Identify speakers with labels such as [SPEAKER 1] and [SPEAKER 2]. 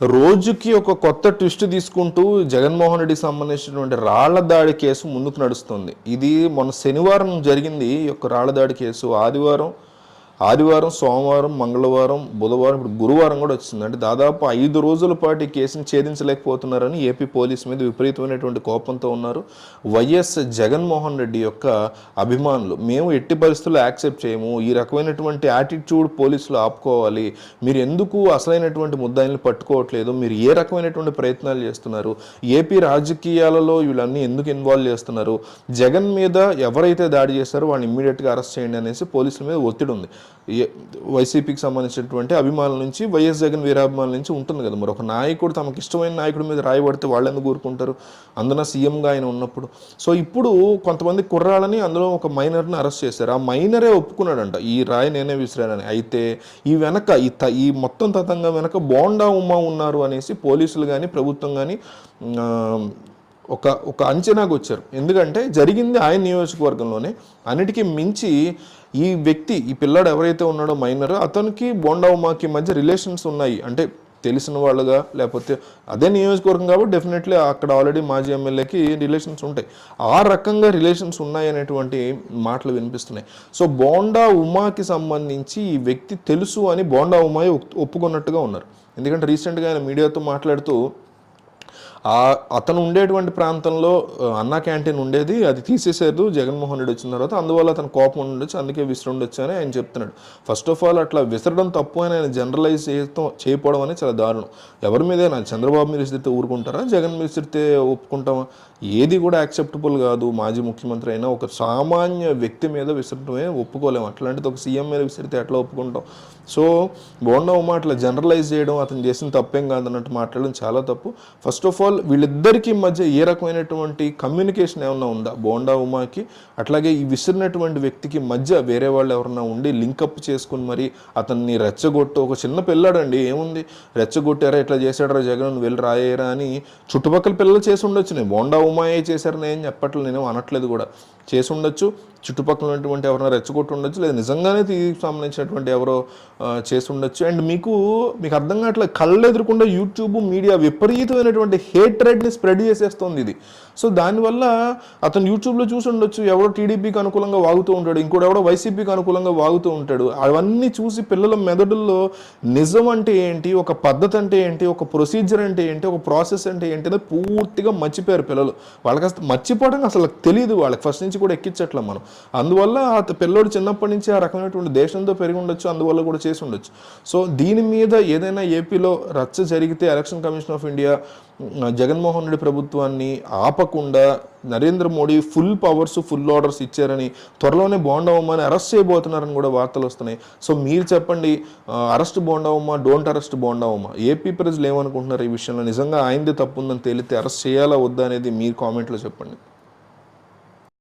[SPEAKER 1] రోజుకి ఒక కొత్త ట్విస్ట్ తీసుకుంటూ జగన్మోహన్ రెడ్డికి సంబంధించినటువంటి రాళ్ళ దాడి కేసు ముందుకు నడుస్తుంది. ఇది మొన్న శనివారం జరిగింది. ఈ యొక్క రాళ్ళ దాడి కేసు ఆదివారం ఆదివారం సోమవారం మంగళవారం బుధవారం ఇప్పుడు గురువారం కూడా వచ్చింది. అంటే దాదాపు ఐదు రోజుల పాటు ఈ కేసుని ఛేదించలేకపోతున్నారని ఏపీ పోలీస్ మీద విపరీతమైనటువంటి కోపంతో ఉన్నారు. వైఎస్ జగన్మోహన్ రెడ్డి యొక్క అభిమానులు మేము ఎట్టి పరిస్థితుల్లో యాక్సెప్ట్ చేయము. ఈ రకమైనటువంటి యాటిట్యూడ్ పోలీసులు ఆపుకోవాలి. మీరు ఎందుకు అసలైనటువంటి ముద్దాయిల్ని పట్టుకోవట్లేదు? మీరు ఏ రకమైనటువంటి ప్రయత్నాలు చేస్తున్నారు? ఏపీ రాజకీయాలలో వీళ్ళన్నీ ఎందుకు ఇన్వాల్వ్ చేస్తున్నారు? జగన్ మీద ఎవరైతే దాడి చేశారో వాళ్ళని ఇమ్మీడియట్గా అరెస్ట్ చేయండి అనేసి పోలీసుల మీద ఒత్తిడి ఉంది. వైసీపీకి సంబంధించినటువంటి అభిమానుల నుంచి వైఎస్ జగన్ వీరాభిమానుల నుంచి ఉంటుంది కదా. మరి ఒక నాయకుడు తమకు ఇష్టమైన నాయకుడి మీద రాయబడితే వాళ్ళు ఎందుకు కోరుకుంటారు అందున సీఎంగా ఆయన ఉన్నప్పుడు. సో ఇప్పుడు కొంతమంది కుర్రాళ్ళని అందులో ఒక మైనర్ని అరెస్ట్ చేశారు. ఆ మైనరే ఒప్పుకున్నాడంట. ఈ రాయి నేనే విసిరానని. అయితే ఈ వెనక ఈ త ఈ మొత్తం తతంగం వెనక బోండా ఉమ్మ ఉన్నారు అనేసి పోలీసులు కానీ ప్రభుత్వం కానీ ఒక ఒక అంచనాకు వచ్చారు. ఎందుకంటే జరిగింది ఆయన నియోజకవర్గంలోనే. అన్నిటికీ మించి ఈ వ్యక్తి ఈ పిల్లాడు ఎవరైతే ఉన్నాడో మైనర్ అతనికి బోండా ఉమాకి మధ్య రిలేషన్స్ ఉన్నాయి. అంటే తెలిసిన వాళ్ళుగా లేకపోతే అదే నియోజకవర్గం కాబట్టి డెఫినెట్లీ అక్కడ ఆల్రెడీ మాజీ ఎమ్మెల్యేకి రిలేషన్స్ ఉంటాయి. ఆ రకంగా రిలేషన్స్ ఉన్నాయి అనేటువంటి మాటలు వినిపిస్తున్నాయి. సో బోండా ఉమాకి సంబంధించి ఈ వ్యక్తి తెలుసు అని బోండా ఉమాయి ఒప్- ఒప్పుకున్నట్టుగా ఉన్నారు. ఎందుకంటే రీసెంట్గా ఆయన మీడియాతో మాట్లాడుతూ అతను ఉండేటువంటి ప్రాంతంలో అన్నా క్యాంటీన్ ఉండేది అది తీసేసారు జగన్మోహన్ రెడ్డి వచ్చిన తర్వాత అందువల్ల అతను కోపం ఉండొచ్చు అందుకే విసురుండొచ్చు అని ఆయన చెప్తున్నాడు. ఫస్ట్ ఆఫ్ ఆల్ అట్లా విసరడం తప్పు అని ఆయన జనరలైజ్ చేయడం చేయకపోవడం అనేది చాలా దారుణం. ఎవరి మీదైనా చంద్రబాబు మీద విసిరితే ఊరుకుంటారా జగన్ మీద విసిరితే ఒప్పుకుంటామా? ఏది కూడా యాక్సెప్టబుల్ కాదు. మాజీ ముఖ్యమంత్రి అయినా ఒక సామాన్య వ్యక్తి మీద విసరటమే ఒప్పుకోలేము. అట్లాంటిది ఒక సీఎం మీద విసిరితే ఎట్లా ఒప్పుకుంటాం? సో బోండా ఉమా అట్లా జనరలైజ్ చేయడం అతను చేసిన తప్పేం కాదన్నట్టు మాట్లాడడం చాలా తప్పు. ఫస్ట్ ఆఫ్ ఆల్ వీళ్ళిద్దరికీ మధ్య ఏ రకమైనటువంటి కమ్యూనికేషన్ ఏమైనా ఉందా? బోండా ఉమాకి? అట్లాగే ఈ విసిరినటువంటి వ్యక్తికి మధ్య వేరే వాళ్ళు ఎవరన్నా ఉండి లింకప్ చేసుకుని మరి అతన్ని రెచ్చగొట్టు ఒక చిన్న పిల్లాడండి ఏముంది? రెచ్చగొట్టారా ఇట్లా చేశాడరా జగన్ వెళ్ళి రాయేరా అని చుట్టుపక్కల పిల్లలు చేసి ఉండొచ్చు నేను బోండా ఉమాయే చేశారని ఏం చెప్పట్లేదు నేను అనట్లేదు కూడా. చేసి ఉండొచ్చు. చుట్టుపక్కల ఉన్నటువంటి ఎవరైనా రెచ్చగొట్టి ఉండొచ్చు లేదా నిజంగానే తీరికి సంబంధించినటువంటి ఎవరో చేసి ఉండొచ్చు. అండ్ మీకు మీకు అర్థం కావట్లేదు కళ్ళు ఎదురకుండా యూట్యూబ్ మీడియా విపరీతమైనటువంటి హేట్రెడ్ని స్ప్రెడ్ చేసేస్తుంది ఇది. సో దానివల్ల అతను యూట్యూబ్లో చూసి ఉండొచ్చు ఎవరో టీడీపీకి అనుకూలంగా వాగుతూ ఉంటాడు ఇంకోటి ఎవడో వైసీపీకి అనుకూలంగా వాగుతూ ఉంటాడు. అవన్నీ చూసి పిల్లల మెదడుల్లో నిజం అంటే ఏంటి ఒక పద్ధతి అంటే ఏంటి ఒక ప్రొసీజర్ అంటే ఏంటి ఒక ప్రాసెస్ అంటే ఏంటి అనేది పూర్తిగా మర్చిపోయారు పిల్లలు. వాళ్ళకి అసలు మర్చిపోవడం అసలు తెలియదు వాళ్ళకి ఫస్ట్ నుంచి కూడా ఎక్కించట్లే మనం. అందువల్ల ఆ పిల్లోడు చిన్నప్పటి నుంచి ఆ రకమైనటువంటి దేశంతో పెరిగి ఉండొచ్చు అందువల్ల కూడా చేసి ఉండొచ్చు. సో దీని మీద ఏదైనా ఏపీలో రచ్చ జరిగితే election commission of India Jaganmohan Reddy ప్రభుత్వాన్ని ఆపకుండా Narendra Modi full powers full orders ఇచ్చారని త్వరలోనే బోండవమ్మని అరెస్ట్ చేయబోతున్నారని కూడా వార్తలు వస్తున్నాయి. సో మీరు చెప్పండి arrest Bondavamma don't arrest Bondavamma AP ప్రజలు ఏమనుకుంటున్నారు ఈ విషయంలో? నిజంగా ఆయనదే తప్పు ఉందని తేలితే అరెస్ట్ చేయాలా వద్దా అనేది మీరు కామెంట్లో చెప్పండి.